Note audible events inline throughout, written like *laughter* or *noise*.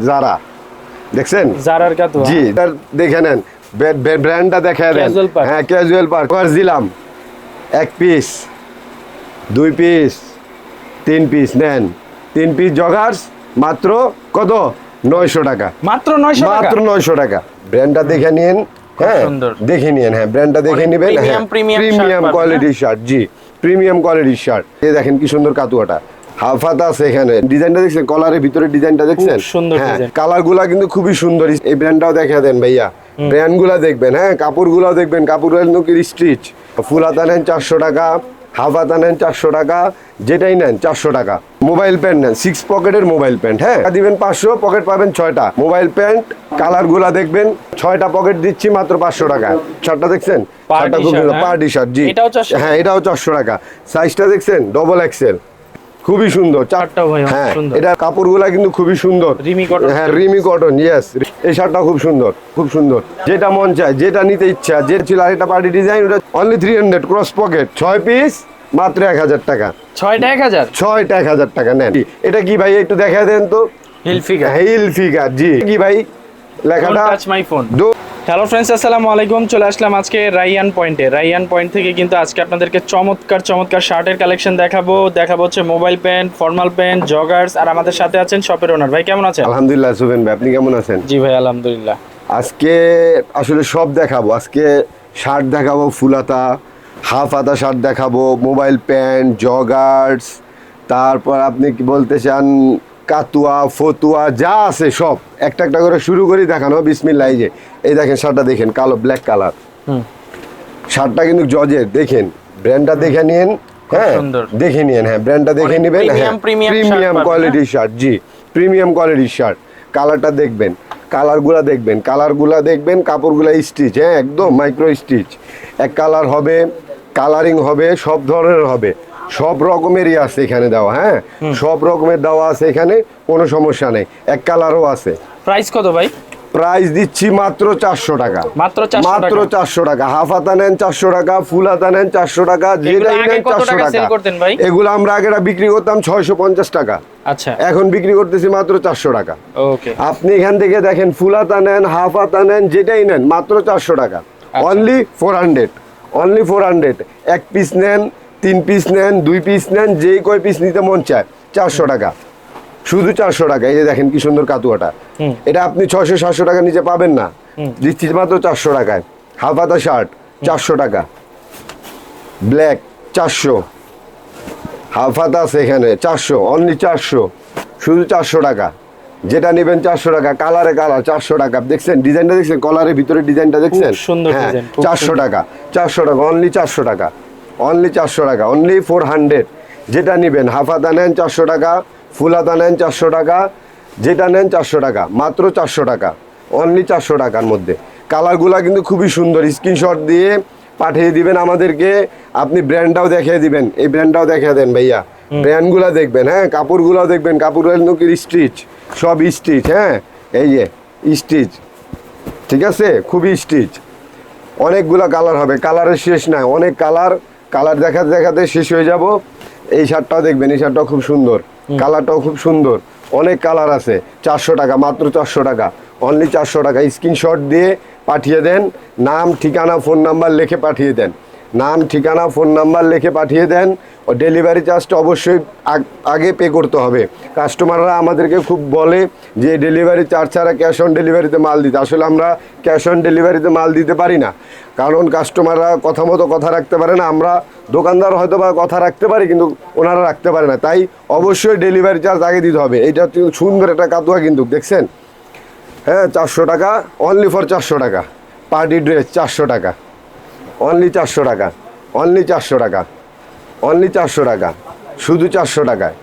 যারা দেখছেন? জারার কাতোয়া জি দেখে নেন। ব্র্যান্ড- ব্র্যান্ড- ব্র্যান্ডটা দেখা দেন হ্যাঁ ক্যাজুয়াল পার্ট পার্স দিলাম? এক পিস দুই পিস তিন পিস নেন। তিন পিস জগার্স মাত্র কত? নয়শো টাকা। মাত্র 900 টাকা? মাত্র নয়শো টাকা। ব্র্যান্ডটা দেখে নিন। হ্যাঁ দেখে নিন। হ্যাঁ ব্র্যান্ডটা দেখে নেবেন। হ্যাঁ প্রিমিয়াম কোয়ালিটির শার্ট জি প্রিমিয়াম কোয়ালিটির শার্ট এই দেখেন কি সুন্দর কাতুয়াটা। হাফাত আছে এখানে। ডিজাইনটা দেখছেন? কলারের ভিতরে ডিজাইনটা দেখছেন? সুন্দর হ্যাঁ। কালারগুলা কিন্তু খুবই সুন্দর। এই ব্র্যান্ডটাও দেখা দেন ভাইয়া। ব্র্যান্ডগুলা দেখবেন হ্যাঁ কাপড় গুলাও দেখবেন কাপড় স্টিচ ফুল হাতা নেন চারশো টাকা হাফ হাতা নেন চারশো টাকা যেটাই নেন চারশো টাকা। মোবাইল প্যান্ট নেন সিক্স পকেটের মোবাইল প্যান্ট হ্যাঁ। দিবেন পাঁচশো পকেট পাবেন ছয়টা। মোবাইল প্যান্ট কালারগুলা দেখবেন ছয়টা পকেট দিচ্ছি মাত্র পাঁচশো টাকা। শার্টটা দেখছেন? শার্টটা খুব shirt, সুন্দর হ্যাঁ? পার্টি শার্ট জি। হ্যাঁ এটাও চারশো টাকা। সাইজটা দেখছেন? ডবল এক্সেল খুবই সুন্দর। চারটা ভাই হ্যাঁ। এটা কাপড়গুলা কিন্তু খুবই সুন্দর। রিমি কটন হ্যাঁ রিমি কটন ইয়েস এই শার্টটা খুব সুন্দর খুব সুন্দর। যেটা মন চায় যেটা নিতে ইচ্ছা যে ছিল আরেকটা পার্টি ডিজাইন ওটা only three hundred cross pocket ছয় পিস মাত্র এক হাজার টাকা। 6টা 1000 ছয়টা এক হাজার টাকা নেন। এটা কি ভাই একটু দেখা দেন তো? হিল ফিগার হিল ফিগার জি। কি ভাই লেখাটা? Touch my phone hello friends আসসালামু আলাইকুম। চলে আসলাম আজকে রাইয়ান পয়েন্টে রাইয়ান পয়েন্ট থেকে কিন্তু আজকে আপনাদেরকে চমৎকার চমৎকার শার্টের কালেকশন দেখাবো। দেখাবো হচ্ছে mobile pant formal pant joggers আর আমাদের সাথে আছেন শপের ওনার ভাই কেমন আছেন? আলহামদুলিল্লাহ সুবেন ভাই আপনি কেমন আছেন? জি ভাই আলহামদুলিল্লাহ। আজকে আসলে সব দেখাবো। আজকে শার্ট দেখাবো ফুলাতা হাফ হাতা শার্ট দেখাবো মোবাইল প্যান্ট জগার্স তারপর আপনি কি বলতে চান কাতুয়া ফতুয়া যা আছে সব। একটা একটা করে শুরু করি দেখানো বিসমিল্লাহ এই যে এই দেখেন শার্টটা দেখেন কালো ব্ল্যাক কালার শার্টটা কিন্তু জজের দেখেন ব্র্যান্ডটা দেখে নিন হ্যাঁ দেখে নিন হ্যাঁ ব্র্যান্ডটা দেখে নেবেন হ্যাঁ প্রিমিয়াম কোয়ালিটির শার্ট জি প্রিমিয়াম কোয়ালিটির শার্ট কালারটা দেখবেন কালারগুলা দেখবেন কালারগুলা দেখবেন কাপড়গুলা স্টিচ হ্যাঁ একদম মাইক্রো স্টিচ এক কালার হবে কালারিং হবে সব ধরনের হবে। সব রকমেরই আছে এখানে দেওয়া হ্যাঁ? সব রকমের দেওয়া আছে এখানে কোনো সমস্যা নেই। এক কালারও আছে। প্রাইস কত ভাই? প্রাইস দিচ্ছি মাত্র চারশো টাকা। মাত্র মাত্র চারশো টাকা। হাফ হাতা নেন চারশো টাকা ফুল হাতা নেন চারশো টাকা যেটাই নেন চারশো টাকা? এগুলো আমরা আগেটা বিক্রি করতাম ছয়শো পঞ্চাশ টাকা। আচ্ছা। এখন বিক্রি করতেছি মাত্র চারশো টাকা। ওকে আপনি এখান থেকে দেখেন ফুল হাতা নেন হাফ হাতা নেন যেটাই নেন মাত্র চারশো টাকা। Only four hundred only four hundred এক পিস নেন তিন পিস নেন দুই পিস নেন যেই কয় পিস নিতে মন চায় চারশো টাকা। শুধু চারশো টাকা এই যে দেখেন কি সুন্দর কাতুয়াটা। এটা আপনি ছয়শো সাতশো টাকা নিচে পাবেন না। দিচ্ছি মাত্র চারশো টাকায়। হাফ হাতা শার্ট চারশো টাকা। ব্ল্যাক চারশো। হাফ হাতা আছে এখানে চারশো অনলি চারশো। শুধু চারশো টাকা। যেটা নেবেন চারশো টাকা কালারে কালার চারশো টাকা। দেখছেন ডিজাইনটা দেখছেন? কলারের ভিতরে ডিজাইনটা দেখছেন? হ্যাঁ চারশো টাকা চারশো টাকা অনলি চারশো টাকা। অনলি চারশো টাকা অনলি ফোর হান্ড্রেড যেটা নেবেন হাফ হাতা নেন চারশো টাকা ফুল হাতা নেন চারশো টাকা যেটা নেন চারশো টাকা মাত্র চারশো টাকা। অনলি চারশো টাকার মধ্যে। কালারগুলা কিন্তু খুবই সুন্দর স্ক্রিনশট দিয়ে পাঠিয়ে দিবেন আমাদেরকে। আপনি ব্র্যান্ডটাও দেখিয়ে দিবেন। এই ব্র্যান্ডটাও দেখিয়ে দেন ভাইয়া। ব্র্যান্ডগুলো দেখবেন হ্যাঁ কাপড়গুলো দেখবেন। কাপড়ের নকির স্টিচ সব স্টিচ হ্যাঁ এই যে স্টিচ ঠিক আছে? খুবই স্টিচ অনেকগুলো কালার হবে কালারের শেষ নাই অনেক কালার কালার দেখাতে দেখাতে শেষ হয়ে যাব। এই শার্টটাও দেখবেন এই শার্টটাও খুব সুন্দর। কালারটাও খুব সুন্দর। অনেক কালার আছে চারশো টাকা মাত্র চারশো টাকা। অনলি চারশো টাকা। স্ক্রিনশট দিয়ে পাঠিয়ে দেন নাম ঠিকানা ফোন নাম্বার লিখে পাঠিয়ে দেন। নাম, ঠিকানা, ফোন নাম্বার লিখে পাঠিয়ে দেন। ও ডেলিভারি চার্জটা অবশ্যই আগ- পে করতে হবে। কাস্টমাররা আমাদেরকে খুব বলে যে, ডেলিভারি চার্জ ছাড়া ক্যাশ অন ডেলিভারিতে মাল দিতে। আসলে আমরা ক্যাশ অন ডেলিভারিতে মাল দিতে পারি না। কারণ কাস্টমাররা কথা মতো কথা রাখতে পারে না। আমরা দোকানদার হয়তো বা কথা রাখতে পারি, কিন্তু ওনারা রাখতে পারে না। তাই অবশ্যই ডেলিভারি চার্জ আগে দিতে হবে। এটা সুন্দর একটা কাতুয়া কিন্তু, দেখছেন? হ্যাঁ চারশো টাকা অনলি ফর চারশো টাকা। পার্টি ড্রেস চারশো টাকা। অনলি চারশো টাকা অনলি চারশো টাকা অনলি চারশো টাকা শুধু চারশো টাকায়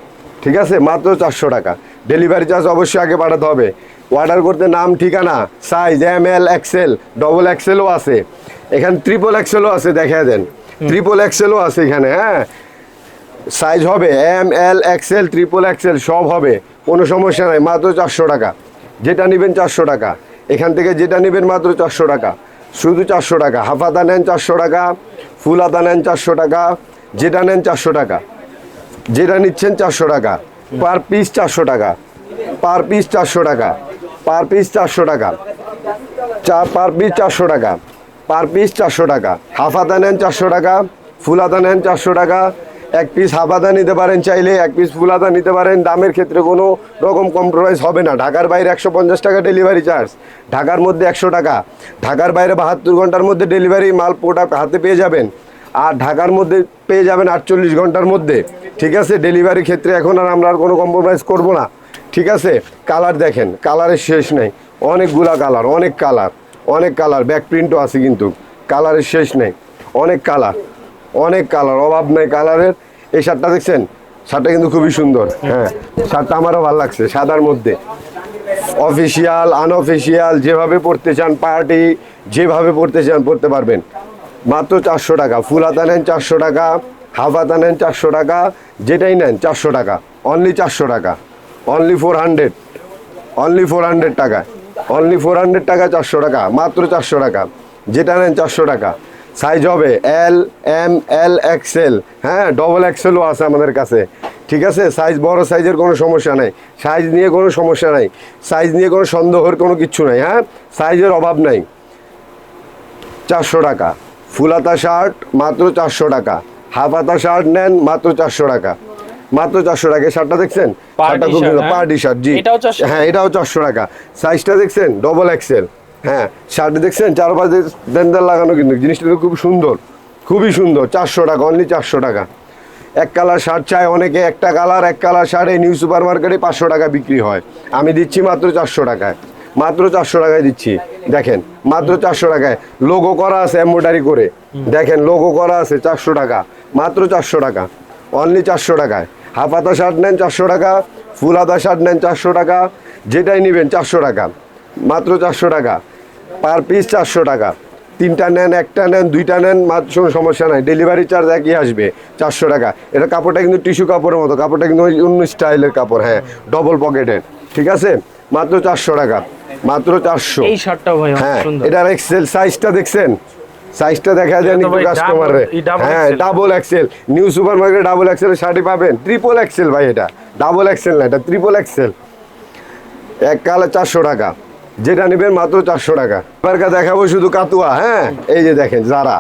ঠিক আছে? মাত্র চারশো টাকা। ডেলিভারি চার্জ অবশ্যই আগে পাঠাতে হবে। অর্ডার করতে নাম ঠিকানা size M L XL double এক্সেলও আছে। এখানে ট্রিপল এক্সেলও আছে দেখা দেন। ট্রিপল এক্সেলও আছে এখানে হ্যাঁ? সাইজ হবে M L XL triple XL সব হবে। কোনো সমস্যা নাই মাত্র চারশো টাকা। যেটা নেবেন চারশো টাকা। এখান থেকে যেটা নেবেন মাত্র চারশো টাকা। শুধু চারশো টাকা হাফ হাতা নেন চারশো টাকা ফুল হাতা নেন চারশো টাকা যেটা নেন চারশো টাকা যেটা নিচ্ছেন চারশো টাকা পার পিস চারশো টাকা পার পিস চারশো টাকা পার পিস চারশো টাকা চার পার পিস চারশো টাকা পার পিস চারশো টাকা হাফ আদা নেন চারশো টাকা ফুল আদা নেন চারশো টাকা এক পিস হাফ আদা নিতে পারেন চাইলে, এক পিস ফুল আদা নিতে পারেন। দামের ক্ষেত্রে কোনো রকম কম্প্রোমাইজ হবে না। ঢাকার বাইরে একশো পঞ্চাশ টাকা ডেলিভারি চার্জ ঢাকার মধ্যে একশো টাকা। ঢাকার বাইরে বাহাত্তর ঘণ্টার মধ্যে ডেলিভারি মাল প্রোডাক্ট হাতে পেয়ে যাবেন। আর ঢাকার মধ্যে পেয়ে যাবেন আটচল্লিশ ঘণ্টার মধ্যে। ঠিক আছে? ডেলিভারি ক্ষেত্রে এখন আর আমরা আর কোনো কম্প্রোমাইজ করব না। ঠিক আছে? কালার দেখেন। কালারের শেষ নেই। অনেকগুলা কালার অনেক কালার অনেক কালার ব্যাক প্রিন্টও আছে কিন্তু। কালারের শেষ নেই। অনেক কালার অনেক কালার অভাব নেই কালারের এই শার্টটা দেখছেন? শার্টটা কিন্তু খুবই সুন্দর হ্যাঁ। শার্টটা আমারও ভালো লাগছে, সাদার মধ্যে। অফিসিয়াল আনঅফিসিয়াল যেভাবে পড়তে চান পার্টি যেভাবে পড়তে চান পড়তে পারবেন। মাত্র চারশো টাকা ফুল হাতা নেন চারশো টাকা হাফ হাতা নেন চারশো টাকা, যেটাই নেন চারশো টাকা। অনলি চারশো টাকা only four hundred only four hundred টাকা অনলি ফোর হান্ড্রেড টাকা চারশো টাকা, মাত্র চারশো টাকা। যেটা নেন চারশো টাকা। সাইজ হবে এল এম এল এক্সেল হ্যাঁ ডবল এক্সেলও আছে আমাদের কাছে। ঠিক আছে? সাইজ বড় সাইজের কোনো সমস্যা নাই। সাইজ নিয়ে কোনো সমস্যা নাই। সাইজ নিয়ে কোনো সন্দেহের কোনো কিচ্ছু নাই হ্যাঁ? সাইজের অভাব নাই। চারশো টাকা। ফুলাতা শার্ট মাত্র চারশো টাকা। হাফ হাতা শার্ট নেন মাত্র চারশো টাকা। মাত্র চারশো টাকা। শার্টটা দেখছেন? শার্টটা খুব সুন্দর হ্যাঁ? পার্টি শার্ট জি। হ্যাঁ এটাও চারশো টাকা। সাইজটা দেখছেন? ডবল এক্সেল হ্যাঁ শার্ট দেখছেন চার পাঁচে দেন দেন লাগানো কিন্তু, জিনিসটা তো খুব সুন্দর, খুবই সুন্দর, চারশো টাকা অনলি চারশো টাকা। এক কালার শার্ট চাই অনেকে, একটা কালার, এক কালার শার্ট এই নিউ সুপার মার্কেটে পাঁচশো টাকা বিক্রি হয়। আমি দিচ্ছি মাত্র চারশো টাকায়, মাত্র চারশো টাকায় দিচ্ছি, দেখেন, মাত্র চারশো টাকায়। লোগো করা আছে এম্ব্রয়ডারি করে, দেখেন, লোগো করা আছে চারশো টাকা, মাত্র চারশো টাকা অনলি চারশো টাকায়। হাফ হাতা শার্ট নেন চারশো টাকা ফুল হাতা শার্ট নেন চারশো টাকা, যেটাই নেবেন চারশো টাকা, মাত্র চারশো টাকা। পার পিস চারশো টাকা। তিনটা নেন একটা নেন দুইটা নেন মাত্র সমস্যা নাই। ডেলিভারি চার্জ একই আসবে চারশো টাকা। এটা কাপড়টা কিন্তু টিস্যু কাপড়ের মতো কাপড়টা কিন্তু অন্য স্টাইলের কাপড় হ্যাঁ ডবল পকেটের ঠিক আছে? মাত্র চারশো টাকা মাত্র চারশো। এই শার্টটাও ভাই হ্যাঁ এটার এক্সেল সাইজটা দেখছেন? সাইজটা দেখা যায় একটু কাস্টমারে হ্যাঁ ডাবল এক্সেল নিউ সুপার মার্কেটে ডাবল এক্সেল শাড়ি পাবেন। ট্রিপল এক্সেল ভাই এটা। ডাবল এক্সেল না এটা ট্রিপল এক্সেল এক কালে চারশো টাকা। যেটা নেবেন মাত্র চারশো টাকা। এবার দেখাবো শুধু কাতুয়া হ্যাঁ? এই যে দেখেন যারা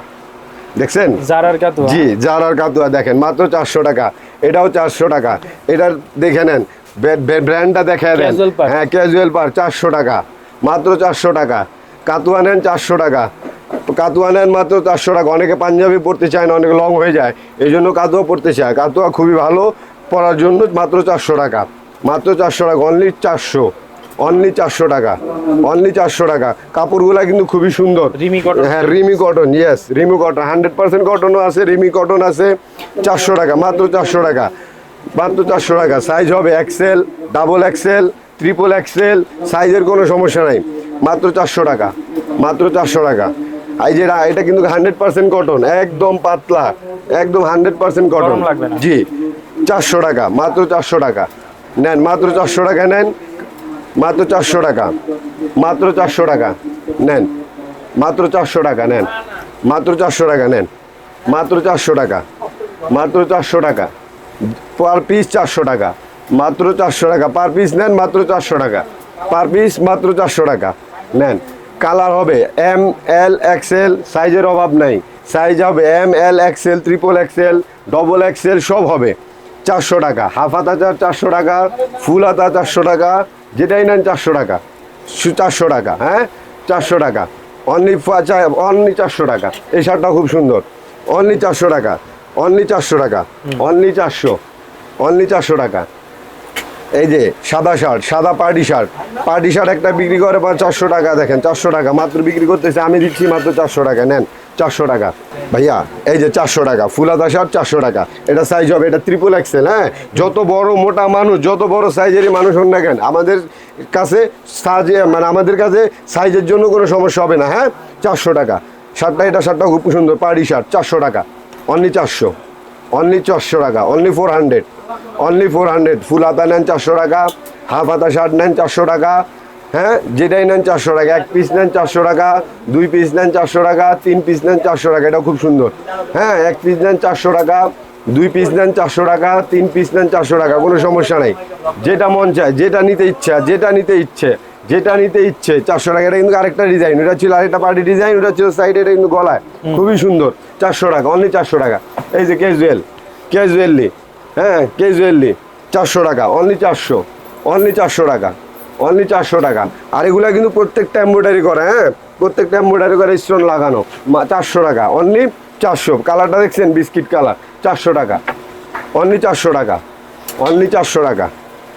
দেখছেন? জারার কাতো জি জারার কাতুয়া দেখেন মাত্র চারশো টাকা। এটাও চারশো টাকা। এটার দেখে নেন ব্র্যান্ডটা দেখে দেন part। হ্যাঁ ক্যাজুয়াল পার চারশো টাকা। মাত্র চারশো টাকা। কাতুয়া নেন চারশো টাকা। কাতুয়া নেন মাত্র চারশো টাকা। অনেকে পাঞ্জাবি পড়তে চায় না অনেক লং হয়ে যায়। এই জন্য কাতুয়া পড়তে চায়। কাতুয়া খুবই ভালো পরার জন্য মাত্র চারশো টাকা। মাত্র চারশো টাকা অনলি চারশো। অনলি চারশো টাকা। অনলি চারশো টাকা। কাপড়গুলা কিন্তু খুবই সুন্দর। রিমি। হ্যাঁ Rimi cotton yes Rimi cotton hundred percent কটনও আছে রিমি কটন আছে। চারশো টাকা মাত্র চারশো টাকা। মাত্র চারশো টাকা। সাইজ হবে XL double XL triple XL সাইজের কোনো সমস্যা নাই। মাত্র চারশো টাকা। মাত্র চারশো টাকা। এই যে এটা কিন্তু হান্ড্রেড পার্সেন্ট কটন একদম পাতলা একদম হান্ড্রেড পার্সেন্ট কটন। জি চারশো টাকা মাত্র চারশো টাকা। নেন মাত্র চারশো টাকা নেন। মাত্র চারশো টাকা মাত্র চারশো টাকা নেন মাত্র চারশো টাকা নেন মাত্র চারশো টাকা নেন মাত্র চারশো টাকা মাত্র চারশো টাকা পার পিস চারশো টাকা মাত্র চারশো টাকা পার পিস নেন মাত্র চারশো টাকা পার পিস মাত্র চারশো টাকা নেন কালার হবে এম এল এক্সেল সাইজের অভাব নাই সাইজ হবে M L XL triple XL double XL সব হবে চারশো টাকা হাফ হাতা চার চারশো টাকা ফুল হাতা চারশো টাকা যেটাই নেন চারশো টাকা। চারশো টাকা হ্যাঁ? চারশো টাকা। অনলি অনলি চারশো টাকা। এই শার্টটা খুব সুন্দর। অনলি চারশো টাকা। অনলি চারশো টাকা। অনলি চারশো। অনলি চারশো টাকা। এই যে সাদা শার্ট সাদা পার্টি শার্ট। পার্টি শার্ট একটা বিক্রি করে পাঁচ চারশো টাকা দেখেন চারশো টাকা। মাত্র বিক্রি করতেছে আমি দিচ্ছি মাত্র চারশো টাকা নেন। চারশো টাকা। ভাইয়া, এই যে চারশো টাকা, ফুলাদা শার্ট চারশো টাকা। এটা সাইজ হবে, এটা ত্রিপল এক্সেল হ্যাঁ? যত বড় মোটা মানুষ, যত বড় সাইজেরই মানুষ হন না কেন, আমাদের কাছে সাইজে মানে আমাদের কাছে সাইজের জন্য কোনো সমস্যা হবে না হ্যাঁ? চারশো টাকা। শার্টটা, এটা শার্টটা খুব সুন্দর পার্টি শার্ট, চারশো টাকা। অনলি চারশো। অনলি চারশো টাকা only four hundred only four hundred full হাতা নেন চারশো টাকা, হাফ হাতা শার্ট নেন চারশো টাকা হ্যাঁ যেটাই নেন চারশো টাকা এক পিস নেন চারশো টাকা দুই পিস নেন চারশো টাকা তিন পিস নেন চারশো টাকা এটা খুব সুন্দর হ্যাঁ এক পিস নেন চারশো টাকা দুই পিস নেন চারশো টাকা তিন পিস নেন চারশো টাকা কোনো সমস্যা নেই যেটা মন চায় যেটা নিতে ইচ্ছা যেটা নিতে ইচ্ছে যেটা নিতে ইচ্ছে চারশো টাকা এটা কিন্তু আরেকটা ডিজাইন এটা ছিল আরেকটা পার্টি ডিজাইন ওটা ছিল সাইড এটা কিন্তু গলায় খুবই সুন্দর চারশো টাকা অনলি চারশো টাকা এই যে ক্যাজুয়াল ক্যাজুয়ালি হ্যাঁ ক্যাজুয়ালি চারশো টাকা অনলি চারশো অনলি চারশো টাকা অনলি চারশো টাকা। আর এগুলা কিন্তু প্রত্যেকটা এমব্রয়ডারি করে হ্যাঁ? প্রত্যেকটা এমব্রয়ডারি করে স্টোন লাগানো। চারশো টাকা। অনলি চারশো। কালারটা দেখছেন? বিস্কিট কালার চারশো টাকা। অনলি চারশো টাকা। অনলি চারশো টাকা।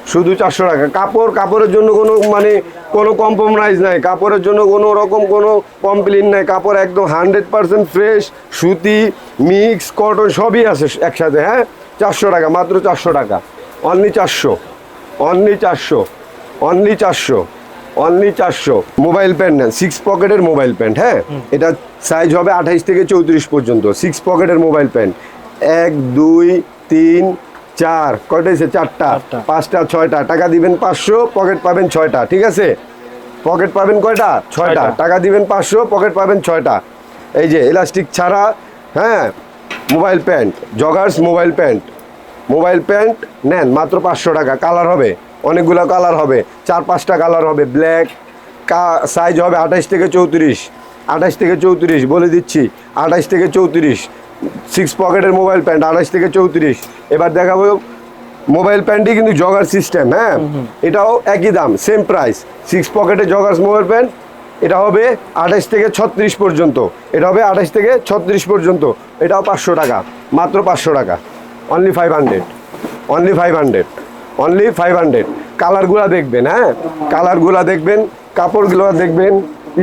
শুধু চারশো টাকা। কাপড়, কাপড়ের জন্য কোনো মানে কোনো কম্প্রোমাইজ নাই। কাপড়ের জন্য কোনো রকম কোনো কমপ্লেন নাই। কাপড় একদম হান্ড্রেড পার্সেন্ট ফ্রেশ সুতি মিক্স কটন সবই আছে একসাথে হ্যাঁ? চারশো টাকা। মাত্র চারশো টাকা। অনলি চারশো। অনলি চারশো। অনলি চারশো অনলি চারশো। মোবাইল প্যান্ট নেন সিক্স পকেটের মোবাইল প্যান্ট হ্যাঁ? এটা সাইজ হবে আঠাইশ থেকে চৌত্রিশ পর্যন্ত সিক্স পকেটের মোবাইল প্যান্ট। এক দুই তিন চার কয়টা হয়েছে? চারটা। পাঁচটা ছয়টা। টাকা দিবেন পাঁচশো পকেট পাবেন ছয়টা ঠিক আছে? পকেট পাবেন কয়টা? ছয়টা। ছয়টা। টাকা দিবেন পাঁচশো পকেট পাবেন ছয়টা। এই যে এলাস্টিক ছাড়া হ্যাঁ? Mobile pant joggers mobile pant. Mobile pant নেন মাত্র পাঁচশো টাকা কালার হবে। অনেকগুলো কালার হবে। চার পাঁচটা কালার হবে। ব্ল্যাক কা সাইজ হবে আঠাশ থেকে চৌত্রিশ। আঠাশ থেকে চৌত্রিশ বলে দিচ্ছি। আঠাশ থেকে চৌত্রিশ। সিক্স পকেটের মোবাইল প্যান্ট আঠাশ থেকে চৌত্রিশ। এবার দেখাবো মোবাইল প্যান্টই কিন্তু জগার সিস্টেম হ্যাঁ? এটাও একই দাম সেম প্রাইস সিক্স পকেটে জগার্স মোবাইল প্যান্ট এটা হবে আঠাশ থেকে ছত্রিশ পর্যন্ত। এটা হবে আঠাশ থেকে ছত্রিশ পর্যন্ত। এটাও পাঁচশো টাকা মাত্র পাঁচশো টাকা। Only five hundred only five hundred only five hundred কালারগুলো দেখবেন হ্যাঁ? কালারগুলো দেখবেন, কাপড়গুলো দেখবেন,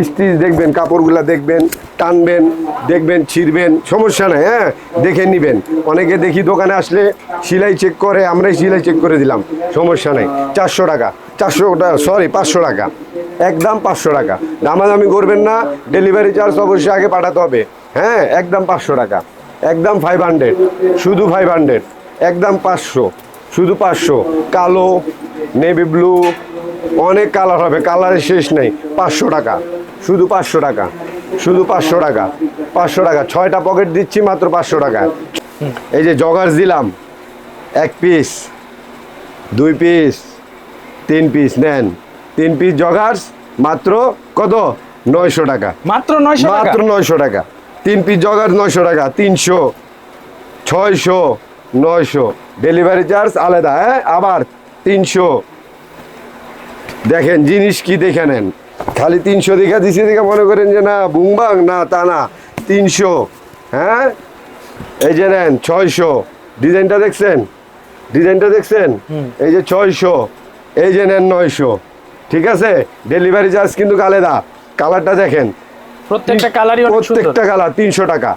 স্টিচ দেখবেন, কাপড়গুলো দেখবেন, টানবেন, দেখবেন, ছিঁড়বেন, সমস্যা নেই হ্যাঁ? দেখে নেবেন। অনেকে দেখি দোকানে আসলে সিলাই চেক করে, আমরাই সিলাই চেক করে দিলাম, সমস্যা নেই। চারশো টাকা। চারশো টাকা সরি পাঁচশো টাকা। একদম পাঁচশো টাকা। দামাদামি করবেন না ডেলিভারি চার্জ অবশ্যই আগে পাঠাতে হবে। হ্যাঁ? একদম পাঁচশো টাকা। একদম ফাইভ হান্ড্রেড শুধু ফাইভ হান্ড্রেড একদম পাঁচশো। শুধু পাঁচশো। কালো নেভি ব্লু অনেক কালার হবে কালারের শেষ নেই পাঁচশো টাকা। শুধু পাঁচশো টাকা শুধু পাঁচশো টাকা পাঁচশো টাকা। ছয়টা পকেট দিচ্ছি মাত্র পাঁচশো টাকা। এই যে জগার্স দিলাম এক পিস দুই পিস তিন পিস নেন। তিন পিস জগার্স মাত্র কত? নয়শো টাকা। মাত্র নয়শো মাত্র নয়শো টাকা। তিন পিস জগার নয়শো টাকা তিনশো ছয়শো নয়শো। ডেলিভারি চার্জ আলাদা হ্যাঁ? আবার তিনশো। দেখেন জিনিস কি দেখে নেন। খালি তিনশো দেখা দিছি দেখে মনে করেন যে না বুংবাং না তা না তিনশো হ্যাঁ? এই যে নেন ছয়শো। ডিজাইনটা দেখছেন? ডিজাইনটা দেখছেন? এই যে ছয়শো এই যে নেন নয়শো। ঠিক আছে? ডেলিভারি চার্জ কিন্তু আলাদা। কালারটা দেখেন। প্রত্যেকটা কালারই প্রত্যেকটা কালার তিনশো টাকা।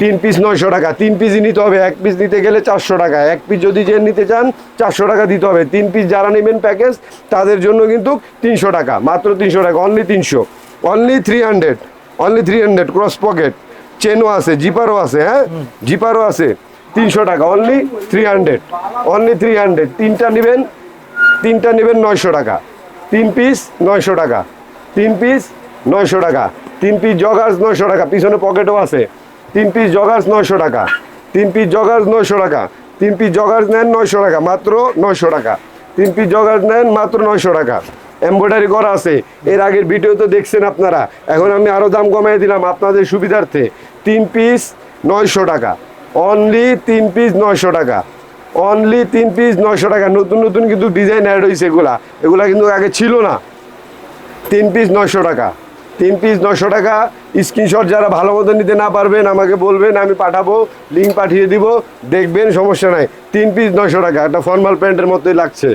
তিন পিস নয়শো টাকা। তিন পিসই নিতে হবে, এক পিস নিতে গেলে চারশো টাকা। এক পিস যদি যে নিতে চান, চারশো টাকা দিতে হবে। তিন পিস যারা নেবেন প্যাকেজ তাদের জন্য কিন্তু তিনশো টাকা, মাত্র তিনশো টাকা অনলি তিনশো। Only three hundred only three hundred cross pocket চেনও আছে জিপারও আছে হ্যাঁ? জিপারও আছে, তিনশো টাকা only three hundred only three hundred তিনটা নেবেন তিনটা নেবেন নয়শো টাকা। তিন পিস নয়শো টাকা। তিন পিস নয়শো টাকা। তিন পিস জগার্স নয়শো টাকা। পিছনে পকেটও আছে। তিন পিস জগার্স নয়শো টাকা। তিন পিস জগার্স নয়শো টাকা। তিন পিস জগার্স নেন নয়শো টাকা, মাত্র নয়শো টাকা। তিন পিস জগার্স নেন মাত্র নয়শো টাকা। এমব্রয়ডারি করা আছে। এর আগের ভিডিও তো দেখছেন আপনারা। এখন আমি আরও দাম কমিয়ে দিলাম আপনাদের সুবিধার্থে। তিন পিস নয়শো টাকা। অনলি তিন পিস নয়শো টাকা। অনলি তিন পিস নয়শো টাকা। নতুন নতুন কিন্তু ডিজাইন অ্যাড হয়েছে এগুলা। এগুলা কিন্তু আগে ছিল না। তিন পিস নয়শো টাকা। তিন পিস নশো টাকা। স্ক্রিনশট যারা ভালো মতো নিতে না পারবেন, আমাকে বলবেন, আমি পাঠাবো লিঙ্ক পাঠিয়ে দিব। দেখবেন সমস্যা নাই। তিন পিস নশো টাকা, একটা ফর্মাল প্যান্টের মতোই লাগছে।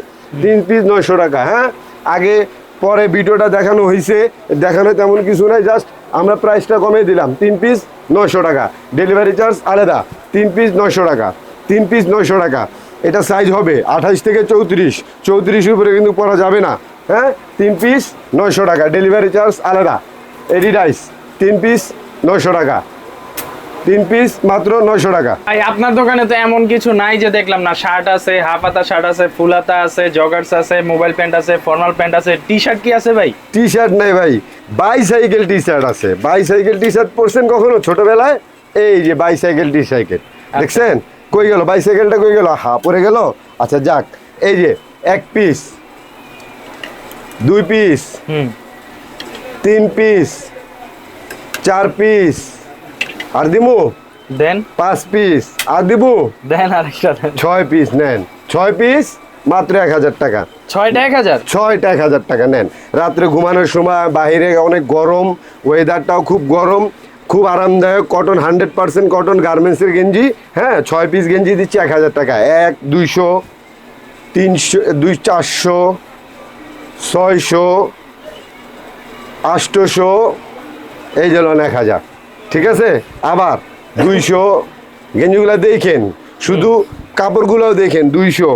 তিন পিস নশো টাকা হ্যাঁ? আগে, পরে ভিডিওটা দেখানো হয়েছে দেখানো তেমন কিছু নাই জাস্ট আমরা প্রাইসটা কমিয়ে দিলাম। তিন পিস নশো টাকা। ডেলিভারি চার্জ আলাদা। তিন পিস নশো টাকা। তিন পিস নশো টাকা। এটা সাইজ হবে আঠাশ থেকে চৌত্রিশ। চৌত্রিশের উপরে কিন্তু পরা যাবে না। হ্যাঁ? তিন পিস নয়শো টাকা। ডেলিভারি চার্জ আলাদা। এডিডাইস তিন পিস নয়শো টাকা। তিন পিস মাত্র নয়শো টাকা। ভাই আপনার দোকানে তো এমন কিছু নাই যে দেখলাম না। শার্ট আছে হাফ হাতা শার্ট আছে ফুল হাতা আছে জগার্স আছে মোবাইল প্যান্ট আছে ফর্মাল প্যান্ট আছে। টি শার্ট কি আছে ভাই? টি শার্ট নেই ভাই। বাইসাইকেল টি শার্ট আছে। বাইসাইকেল টি শার্ট পরছেন কখনো ছোটবেলায়? এই যে বাইসাইকেল টি সাইকেল দেখছেন? কই গেল? বাইসাইকেলটা কই গেল? হা পরে গেল? আচ্ছা যাক। এই যে এক পিস দুই পিস। তিন পিস। চার পিস। আর দিমু? দেন। পাঁচ পিস। আর দিবু? দেন আরেকটা দেন। ছয় পিস নেন। ছয় পিস মাত্র এক হাজার টাকা। ছয়টা এক হাজার? ছয়টা এক হাজার টাকা নেন। রাত্রে ঘুমানোর সময় বাইরে অনেক গরম ওয়েদারটাও খুব গরম খুব আরামদায়ক কটন হান্ড্রেড পার্সেন্ট কটন গার্মেন্টসের গেঞ্জি হ্যাঁ ছয় পিস গেঞ্জি দিচ্ছি এক হাজার টাকা। এক দুইশো তিনশো দুই চারশো ছয়শো আষ্টশো এই যে লোন এক হাজার। ঠিক আছে? আবার দুইশো গেঞ্জিগুলো দেখেন শুধু কাপড়গুলোও দেখেন দুইশো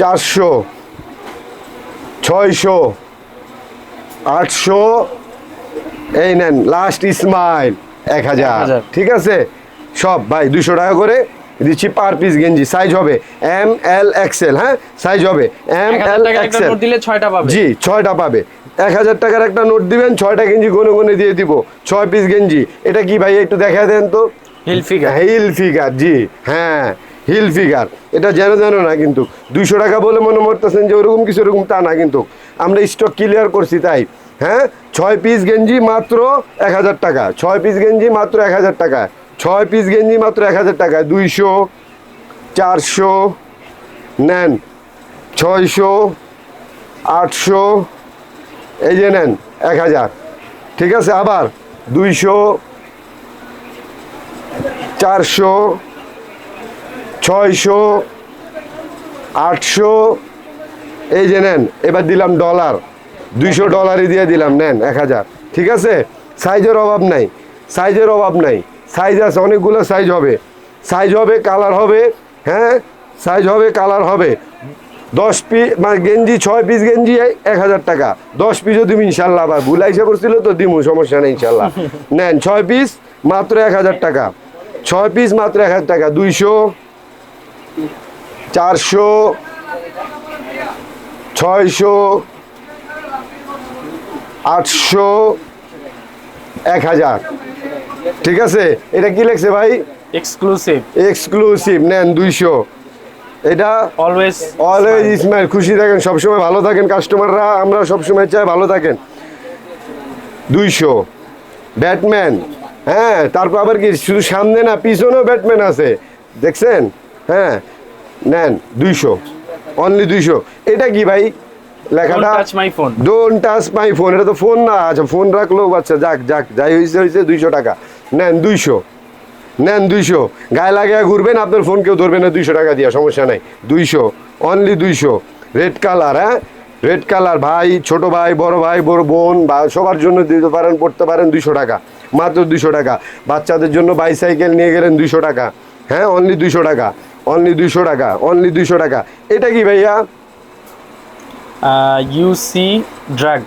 চারশো ছয়শো আটশো এই নেন লাস্ট স্মাইল এক হাজার। ঠিক আছে? সব ভাই দুশো টাকা করে দিচ্ছি পার পিস গেঞ্জি সাইজ হবে এম এল এক্সেল হ্যাঁ? সাইজ হবে এম এল এক্সেল দিলে ছয়টা পাবে। জি ছয়টা পাবে। এক হাজার টাকার একটা নোট দিবেন ছয়টা গেঞ্জি গুনে গুনে দিয়ে দিব। ছয় পিস গেঞ্জি। এটা কি ভাই একটু দেখা দেন তো? হিল ফিগার হিল ফিগার জি হ্যাঁ হিল ফিগার এটা যেন যেন না কিন্তু দুইশো টাকা বলে মনে করতেছেন যে ওরকম কিছু ওরকম তা না কিন্তু। আমরা স্টক ক্লিয়ার করছি তাই হ্যাঁ? ছয় পিস গেঞ্জি মাত্র এক হাজার টাকা ছয় পিস গেঞ্জি মাত্র এক হাজার টাকা। ছয় পিস গেঞ্জি মাত্র এক হাজার টাকা দুইশো, চারশো, নেন। ছয়শো, আটশো, এই যে নেন, এক হাজার। ঠিক আছে, আবার দুইশো, চারশো, ছয়শো, আটশো, এই যে নেন, এবার দিলাম ডলার দুইশো ডলারই দিয়ে দিলাম, নেন, এক হাজার। ঠিক আছে? সাইজের অভাব নাই। সাইজের অভাব নাই। সাইজ আছে অনেকগুলো সাইজ হবে। সাইজ হবে কালার হবে হ্যাঁ? সাইজ হবে কালার হবে। দশ পিস মানে গেঞ্জি ছয় পিস গেঞ্জি এক হাজার টাকা। দশ পিসও দিবি ইনশাল্লাহ আবার ভুল আইসা করছিল তো দিমু সমস্যা নেই ইনশাল্লাহ। *laughs* নেন ছয় পিস মাত্র এক হাজার টাকা। ছয় পিস মাত্র এক হাজার টাকা। দুইশো চারশো ছয়শো আটশো এক হাজার। ঠিক আছে? এটা কি লেখছে ভাই? এক্সক্লুসিভ এক্সক্লুসিভ নেন দুইশো। এটা অলওয়েজ অলওয়েজ ইসমাইল খুশি থাকেন সবসময় ভালো থাকেন। কাস্টমাররা আমরা সবসময় চাই ভালো থাকেন। দুইশো। ব্যাটম্যান হ্যাঁ তারপর আবার কি শুধু সামনে না পিছনেও ব্যাটম্যান আছে। দেখছেন? হ্যাঁ নেন দুইশো। অনলি দুইশো। এটা কি ভাই? লেখাটা touch my phone don't touch my phone এটা তো ফোন না আচ্ছা ফোন রাখল আচ্ছা যাক যাক যাই হয়েছে হয়েছে দুইশো টাকা। নেন দুইশো। নেন দুইশো। গায়ে লাগিয়ে ঘুরবেন, আপনার ফোন কেউ ধরবে না, দুইশো টাকা দিয়া, সমস্যা নাই। দুইশো অনলি দুইশো। রেড কালার হ্যাঁ? রেড কালার ভাই, ছোট ভাই, বড় ভাই, বড় বোন, বা সবার জন্য দিতে পারেন, পড়তে পারেন দুইশো টাকা। মাত্র দুইশো টাকা। বাচ্চাদের জন্য বাইসাইকেল নিয়ে গেলেন দুইশো টাকা। হ্যাঁ? অনলি দুইশো টাকা। অনলি দুইশো টাকা। অনলি দুইশো টাকা। এটা কি ভাইয়া? ইউসি ড্রাগ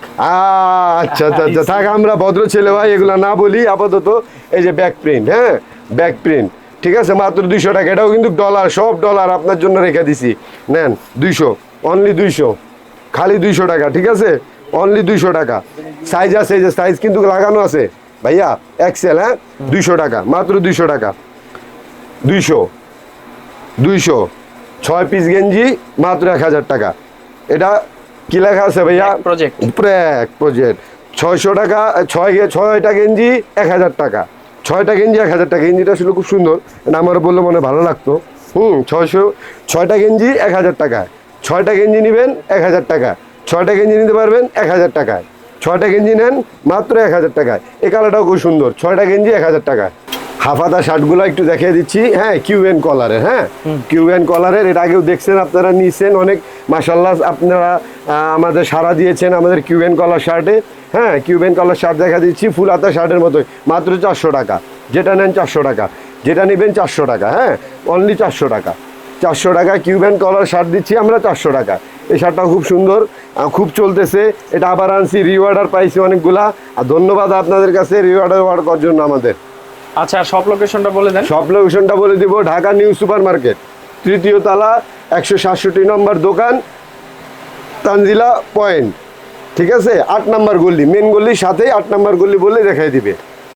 আচ্ছা আচ্ছা আচ্ছা *laughs* থাক আমরা ভদ্র ছেলে ভাই এগুলো না বলি আপাতত এই যে ব্যাক প্রিন্ট হ্যাঁ? ব্যাক প্রিন্ট ঠিক আছে? মাত্র দুইশো টাকা এটাও কিন্তু ডলার সব ডলার আপনার জন্য রেখে দিছি। নেন দুইশো অনলি দুইশো খালি দুইশো টাকা ঠিক আছে? অনলি দুইশো টাকা। সাইজ আছে এই যে সাইজ কিন্তু লাগানো আছে। ভাইয়া এক্সেল হ্যাঁ? দুইশো টাকা মাত্র দুইশো টাকা। দুইশো দুইশো ছয় পিস গেঞ্জি মাত্র এক হাজার টাকা। এটা কি লেখা আছে ভাইয়া? প্রজেক্ট প্র্যাক প্রজেক্ট ছয়শো টাকা ছয় ছয়টা গেঞ্জি এক হাজার টাকা। ছয়টা গেঞ্জি এক হাজার টাকা। গেঞ্জিটা আসলে খুব সুন্দর। এটা আমার বললে মনে ভালো লাগতো। হুম ছয়শো ছয়টা গেঞ্জি এক হাজার টাকায়। ছয়টা গেঞ্জি নেবেন এক হাজার টাকা ছয়টা গেঞ্জি নিতে পারবেন এক হাজার টাকায়। ছয়টা গেঞ্জি নেন মাত্র এক হাজার টাকায়। এই কালারটাও খুব সুন্দর। ছয়টা গেঞ্জি এক হাজার টাকায়। হাফাতা শার্টগুলো একটু দেখিয়ে দিচ্ছি। হ্যাঁ কিউ এন কলারের হ্যাঁ? কিউ এন কলারের এটা আগেও দেখছেন আপনারা নিয়েছেন অনেক। মাসাল্লাহ আপনারা আমাদের সারা দিয়েছেন আমাদের কিউ এন কলার শার্টে হ্যাঁ কিউ এন কলার শার্ট দেখা দিচ্ছি ফুল হাতা শার্টের মতোই। মাত্র চারশো টাকা। যেটা নেন চারশো টাকা। যেটা নেবেন চারশো টাকা হ্যাঁ? অনলি চারশো টাকা। চারশো টাকা কিউবেন কলার শার্ট দিচ্ছি আমরা চারশো টাকা। এই শার্টটা খুব সুন্দর খুব চলতেছে। এটা আবার আনছি রিওয়ার্ডার পাইছি অনেকগুলা। আর ধন্যবাদ আপনাদের কাছে রিওয়ার্ডার ওয়ার্ড করার জন্য আমাদের। আচ্ছা সব লোকেশনটা বলে দেন। সব লোকেশনটা বলে দিব ঢাকা নিউ সুপার মার্কেট তৃতীয় তালা, একশো সাতষট্টি নম্বর দোকান, তানজিলা পয়েন্ট। ঠিক আছে? আট নম্বর গল্লি মেন গল্লির সাথেই আট নম্বর গল্লি বলে দেখাই দিবে।